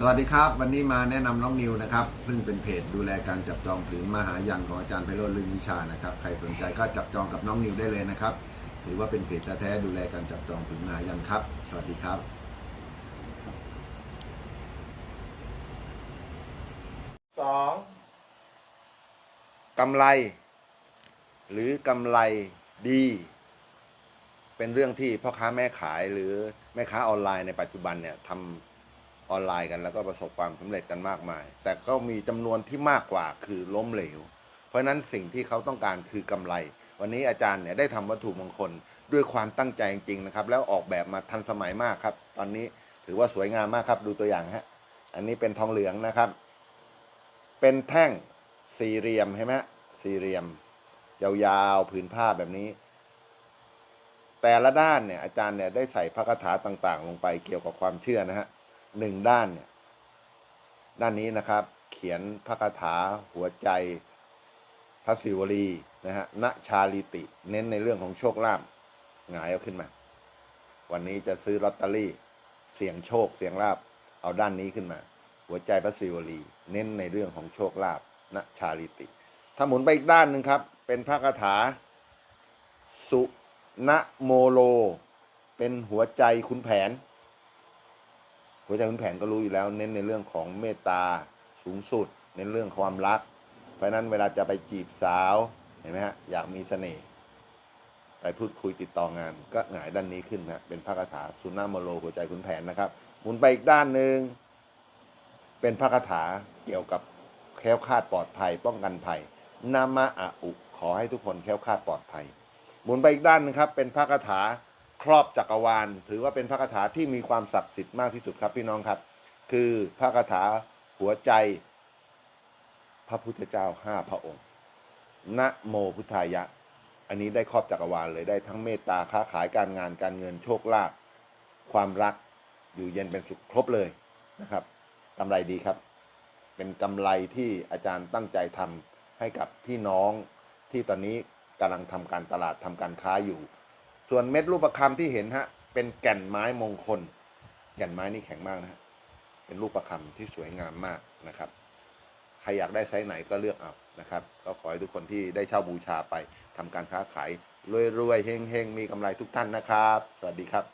สวัสดีครับ วันนี้มาแนะนำน้องนิวนะครับ ซึ่งเป็นเพจดูแลการจับจองผืนมหายันของอาจารย์ไพโรจน์ลึงวิชานะครับ ใครสนใจก็จับจองกับน้องนิวได้เลยนะครับ ถือว่าเป็นเพจแท้ๆดูแลการจับจองผืนมหายันครับ สวัสดีครับสองกำไร หรือกำไรดี เป็นเรื่องที่พ่อค้าแม่ขายหรือแม่ค้าออนไลน์ในปัจจุบันเนี่ยทำ ออนไลน์กันแล้วก็ประสบความสำเร็จกันมากมาย แต่ก็มีจำนวนที่มากกว่าคือล้มเหลว เพราะฉะนั้นสิ่งที่เขาต้องการคือกำไร วันนี้อาจารย์เนี่ยได้ทำวัตถุมงคลด้วยความตั้งใจจริงๆนะครับ แล้วออกแบบมาทันสมัยมากครับ ตอนนี้ถือว่าสวยงามมากครับดูตัวอย่างฮะอันนี้เป็นทองเหลืองนะครับ เป็นแท่งสี่เหลี่ยมใช่ไหมสี่เหลี่ยม ยาวๆผืนผ้าแบบนี้ แต่ละด้านเนี่ยอาจารย์เนี่ยได้ใส่พระคาถาต่างๆ ลงไปเกี่ยวกับความเชื่อนะฮะ หนึ่งด้านเนี่ยด้านนี้นะครับ เขียนพระคาถาหัวใจพระศิวลีนะฮะณชาลิติ เน้นในเรื่องของโชคลาภหงายเอาขึ้นมา วันนี้จะซื้อลอตเตอรี่ เสี่ยงโชคเสี่ยงลาบเอาด้านนี้ขึ้นมา หัวใจพระศิวลี เน้นในเรื่องของโชคลาภณชาลิติ ถ้าหมุนไปอีกด้านหนึ่งครับ เป็นพระคาถา สุนโมโล เป็นหัวใจขุนแผน หัวใจขุนแผนก็รู้อยู่แล้ว เน้นในเรื่องของเมตตาสูงสุดในเรื่องความรัก เพราะนั้นเวลาจะไปจีบสาวเห็นไหมฮะอยากมีเสน่ห์ไปพูดคุยติดต่องาน ก็หงายด้านนี้ขึ้นนะเป็นพระคาถาสุนโมโลหัวใจขุนแผนนะครับหมุนไปอีกด้านหนึ่งเป็นพระคาถาเกี่ยวกับแคล้วคลาดปลอดภัย ป้องกันภัยนามะอะอุขอให้ทุกคนแคล้วคลาดปลอดภัยหมุนไปอีกด้านนึงครับ เป็นพระคาถา รอบจักรวาล ถือว่าเป็นพระคาถาที่มีความศักดิ์สิทธิ์มากที่สุดครับพี่น้องครับ คือพระคาถาหัวใจ พระพุทธเจ้าห้าพระองค์นะโมพุทธายะ อันนี้ได้ครอบจักรวาลเลยได้ทั้งเมตตาค้าขายการงานการเงินโชคลาภความรักอยู่เย็นเป็นสุขครบเลยนะครับกำไรดีครับ เป็นกำไรที่อาจารย์ตั้งใจทำให้กับพี่น้องที่ตอนนี้กำลังทำการตลาดทำการค้าอยู่ ส่วนเม็ดรูปประคำที่เห็นฮะเป็นแก่นไม้มงคล แก่นไม้นี่แข็งมากนะฮะเป็นรูปประคำที่สวยงามมากนะครับใครอยากได้ไซส์ไหนก็เลือกเอานะครับ ก็ขอให้ทุกคนที่ได้เช่าบูชาไปทำการค้าขายรวยๆเฮงๆมีกำไรทุกท่านนะครับ สวัสดีครับ